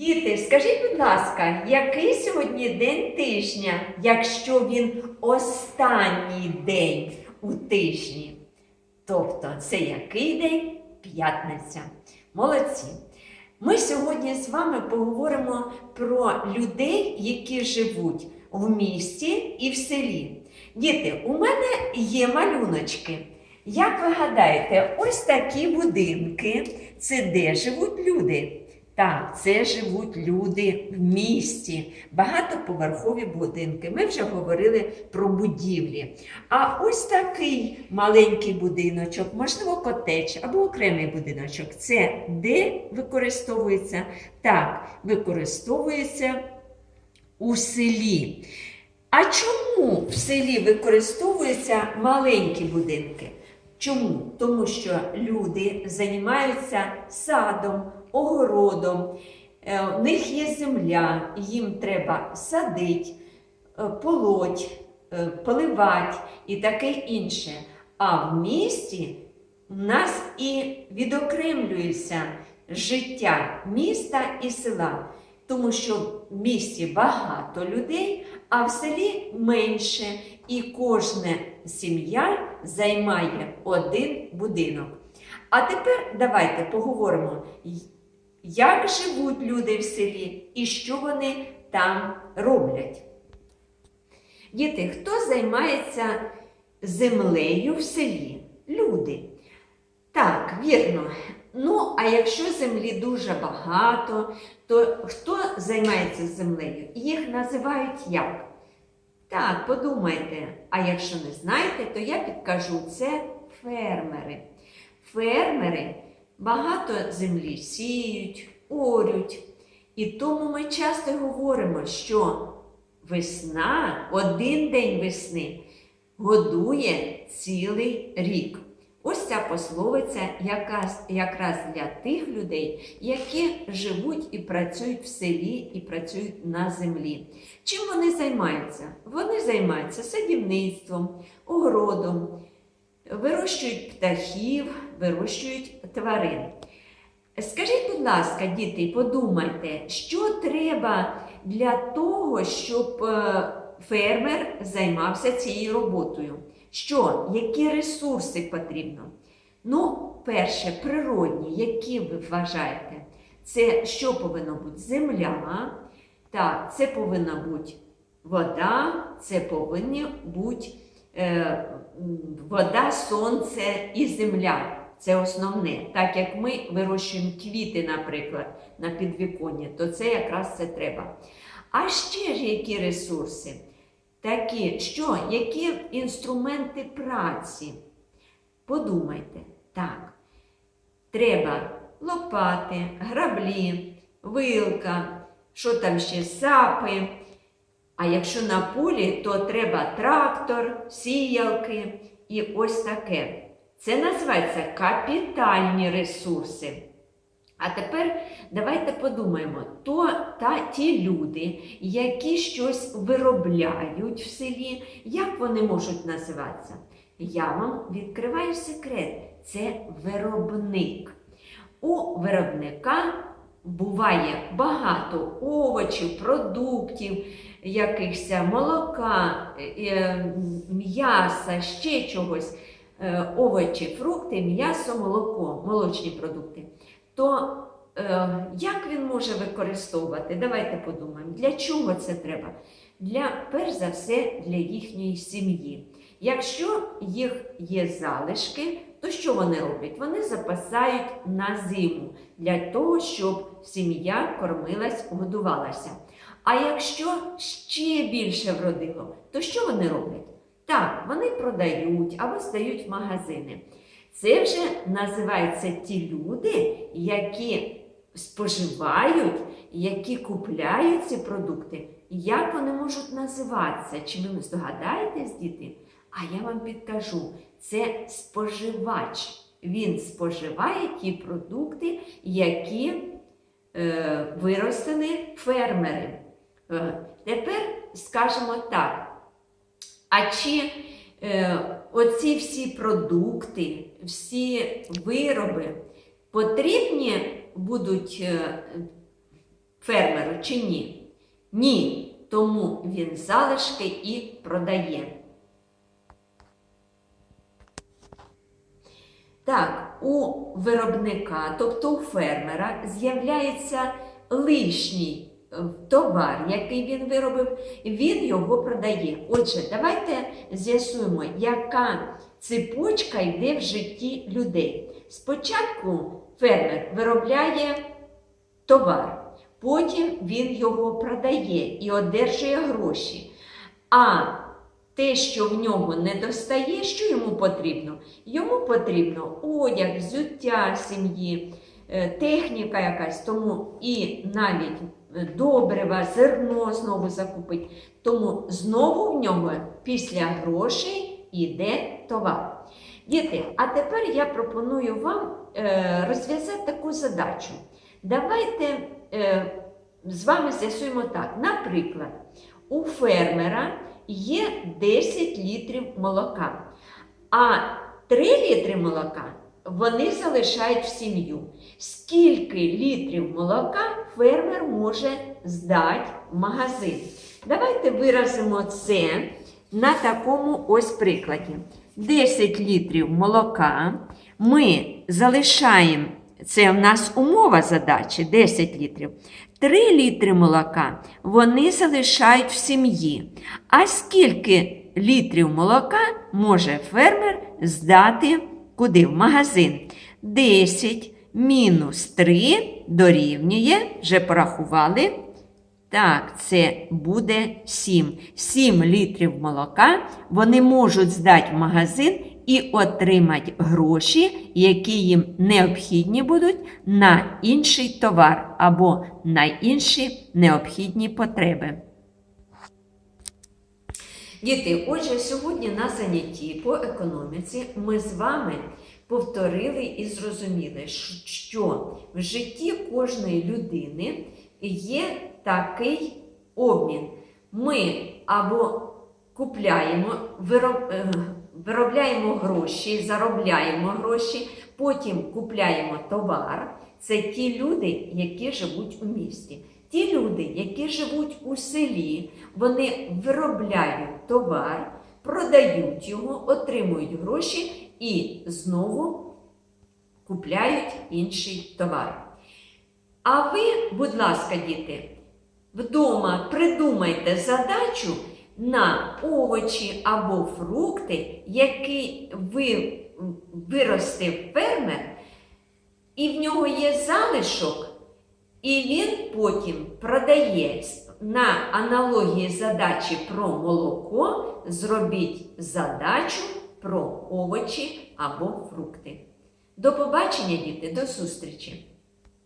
Діти, скажіть, будь ласка, який сьогодні день тижня, якщо він останній день у тижні? Тобто, це який день? П'ятниця. Молодці. Ми сьогодні з вами поговоримо про людей, які живуть в місті і в селі. Діти, у мене є малюночки. Як ви гадаєте, ось такі будинки це де живуть люди? Так, це живуть люди в місті, багатоповерхові будинки. Ми вже говорили про будівлі. А ось такий маленький будиночок, можливо, котеч або окремий будиночок. Це де використовується? Так, використовується у селі. А чому в селі використовуються маленькі будинки? Чому? Тому що люди займаються садом, огородом, е, у них є земля, їм треба садити, полоть, е, поливати і таке інше. А в місті у нас і відокремлюється життя міста і села, тому що в місті багато людей, а в селі менше, і кожна сім'я займає один будинок. А тепер давайте поговоримо, як живуть люди в селі і що вони там роблять. Діти, хто займається землею в селі? Люди. Так, вірно. Ну, а якщо землі дуже багато, то хто займається землею? Їх називають як? Так, подумайте. А якщо не знаєте, то я підкажу це фермери. Фермери багато землі сіють, орють. І тому ми часто говоримо, що весна, один день весни годує цілий рік. Ось ця пословиця якраз, якраз для тих людей, які живуть і працюють в селі і працюють на землі. Чим вони займаються? Вони займаються садівництвом, огородом, вирощують птахів, вирощують тварин. Скажіть, будь ласка, діти, подумайте, що треба для того, щоб е, фермер займався цією роботою? Що, які ресурси потрібно? Ну, перше, природні, які ви вважаєте? Це що повинно бути? Земля, так, це повинна бути вода, це повинні бути вода, сонце і земля. Це основне. Так як ми вирощуємо квіти, наприклад, на підвіконні, то це якраз це треба. А ще ж які ресурси? Такі, що, які інструменти праці? Подумайте, так, треба лопати, граблі, вилка, що там ще сапи. А якщо на полі, то треба трактор, сіялки і ось таке. Це називається капітальні ресурси. А тепер давайте подумаємо, то та ті люди, які щось виробляють в селі, як вони можуть називатися? Я вам відкриваю секрет: це виробник. У виробника буває багато овочів, продуктів, якихось молока, е, м'яса, ще чогось. Е, Овочі, фрукти, м'ясо, молоко, молочні продукти то е, як він може використовувати? Давайте подумаємо, для чого це треба? Для, перш за все, для їхньої сім'ї. Якщо їх є залишки, то що вони роблять? Вони запасають на зиму для того, щоб сім'я кормилась, годувалася. А якщо ще більше вродило, то що вони роблять? Так, вони продають або здають в магазини. Це вже називаються ті люди, які споживають, які купляють ці продукти. Як вони можуть називатися? Чи ви здогадаєтесь, діти? А я вам підкажу: це споживач. Він споживає ті продукти, які е, виростили фермери. Е, тепер скажемо так. А чи е, оці всі продукти, всі вироби потрібні будуть е, фермеру чи ні? Ні. Тому він залишки і продає. Так, у виробника, тобто у фермера, з'являється лишній е, товар, який він виробив, він його продає. Отже, давайте з'ясуємо, яка цепочка йде в житті людей. Спочатку фермер виробляє товар, потім він його продає і одержує гроші. А те, що в нього не достає, що йому потрібно? Йому потрібно одяг, взуття сім'ї, е, техніка якась, тому і навіть е, добрива, зерно знову закупить. Тому знову в нього після грошей йде товар. Діти, а тепер я пропоную вам е, розв'язати таку задачу. Давайте з вами з'ясуємо так. Наприклад, у фермера є 10 літрів молока, а 3 літри молока вони залишають в сім'ю. Скільки літрів молока фермер може здати в магазин? Давайте виразимо це на такому ось прикладі. 10 літрів молока ми залишаємо, це в нас умова задачі 10 літрів. 3 літри молока вони залишають в сім'ї. А скільки літрів молока може фермер здати куди? В магазин? 10 мінус 3 дорівнює, вже порахували. Так, це буде 7. 7 літрів молока вони можуть здати в магазин і отримати гроші, які їм необхідні будуть на інший товар або на інші необхідні потреби. Діти, отже, сьогодні на занятті по економіці ми з вами повторили і зрозуміли, що в житті кожної людини є такий обмін. Ми або купляємо, вироб, е, виробляємо гроші, заробляємо гроші, потім купляємо товар. Це ті люди, які живуть у місті. Ті люди, які живуть у селі, вони виробляють товар, продають його, отримують гроші і знову купляють інший товар. А ви, будь ласка, діти, вдома придумайте задачу на овочі або фрукти, які ви виростив фермер, і в нього є залишок, і він потім продає на аналогії задачі про молоко, зробіть задачу про овочі або фрукти. До побачення, діти, до зустрічі!